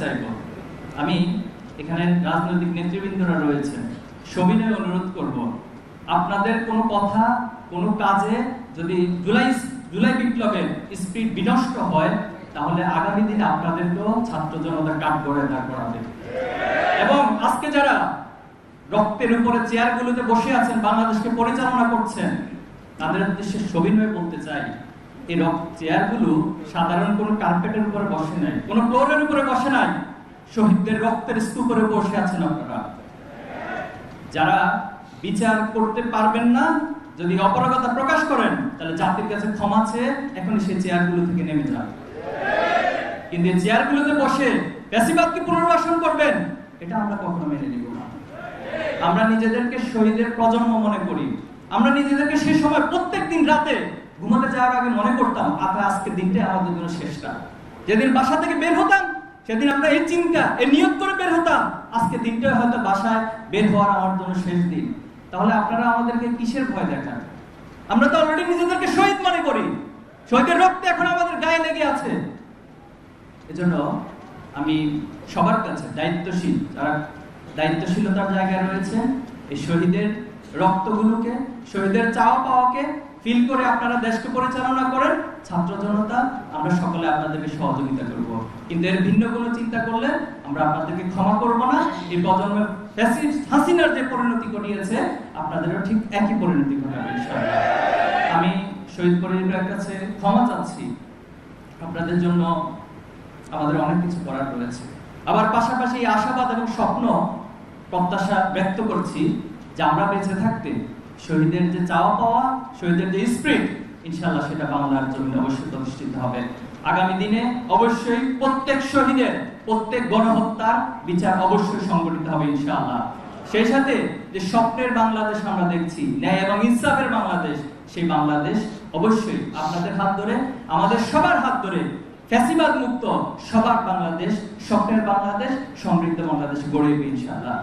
চাইব আমি এখানে রাজনৈতিক নেতৃবৃন্দরা রয়েছেন। সবিনয় অনুরোধ করব, আপনাদের কোনো কথা, কোনো কাজে যদি জুলাই জুলাই বিপ্লবের স্পিড বিনষ্ট হয়, তাহলে আগামী দিনে আপনাদেরকেও ছাত্র জনতা কাঠ করে দাঁড় করাবে। এবং আজকে যারা রক্তের উপরে চেয়ারগুলোতে বসে আছেন, বাংলাদেশকে পরিচালনা করছেন, তাদের উদ্দেশ্যে সবিনয় বলতে চাই এই চেয়ারগুলো সাধারণ কোনো কার্পেটের উপরে বসে নাই, কোনো ফ্লোরের উপরে বসে নাই, শহীদদের রক্তের স্তূপের বসে আছেন আপনারা। যারা বিচার করতে পারবেন না, যদি প্রকাশ করেন, তাহলে জাতির কাছে ক্ষমা চেয়ে এখন সেই চেয়ারগুলো থেকে নেমে যান। কিন্তু এই চেয়ারগুলোতে বসে পুনর্বাসন করবেন, এটা আমরা কখনো মেনে নিব না। আমরা নিজেদেরকে শহীদের প্রজন্ম মনে করি। আমরা নিজেদেরকে সে সময় প্রত্যেক দিন রাতে ঘুমাতে যাওয়ার আগে মনে করতাম আমরা আজকে দিনটা আমাদের জন্য শেষটা যেদিন বাসা থেকে বের হতাম, সেদিন আমরা এই চিন্তা, এই নিয়োগ করে বের হতাম, আজকে দিনটা হয়তো বাসায় বের হওয়ার আমার জন্য শেষ দিন। তাহলে আপনারা আমাদেরকে কিসের ভয় দেখান? আমরা তো অলরেডি নিজেদেরকে শহীদ মনে করি। শহীদের রক্ত এখন আমাদের গায়ে লেগে আছে। এজন্য আমি সবার কাছে দায়িত্বশীল, যারা দায়িত্বশীলতার জায়গায় রয়েছে, এই শহীদের রক্তগুলোকে, শহীদের চাওয়া পাওয়াকে ফিল করে আপনারা দেশকে পরিচালনা করেন। ছাত্র জনতা, আমরা সকলে আপনাদেরকে সহযোগিতা করব। কিন্তু এর ভিন্ন কোনো চিন্তা করলে আমরা আপনাদেরকে ক্ষমা করব না। এই প্রজন্মের হাসিনার যে পরিণতি ঘটিয়েছে, আপনাদেরও ঠিক একই পরিণতি ঘটাবে আমি শহীদ পরিবারের কাছে ক্ষমা চাচ্ছি। আপনাদের জন্য আমাদের অনেক কিছু করার রয়েছে। আবার পাশাপাশি আশাবাদ এবং স্বপ্ন প্রত্যাশা ব্যক্ত করছি যে আমরা বেঁচে থাকতে শহীদের যে চাওয়া পাওয়া শহীদের যে স্প্রিট ইনশাআল্লাহ সেটা বাংলার জমিনে অবশ্যই প্রতিষ্ঠিত হবে। আগামী দিনে অবশ্যই প্রত্যেক শহীদের, প্রত্যেক গণহত্যার বিচার অবশ্যই সংগঠিত হবে ইনশাআল্লাহ। সেই সাথে যে স্বপ্নের বাংলাদেশ আমরা দেখছি, ন্যায় এবং ইনসাফের বাংলাদেশ, সেই বাংলাদেশ অবশ্যই আপনাদের হাত ধরে, আমাদের সবার হাত ধরে ফ্যাসিবাদ মুক্ত, সবার বাংলাদেশ, স্বপ্নের বাংলাদেশ, সমৃদ্ধ বাংলাদেশ গড়ে উঠবে ইনশাআল্লাহ।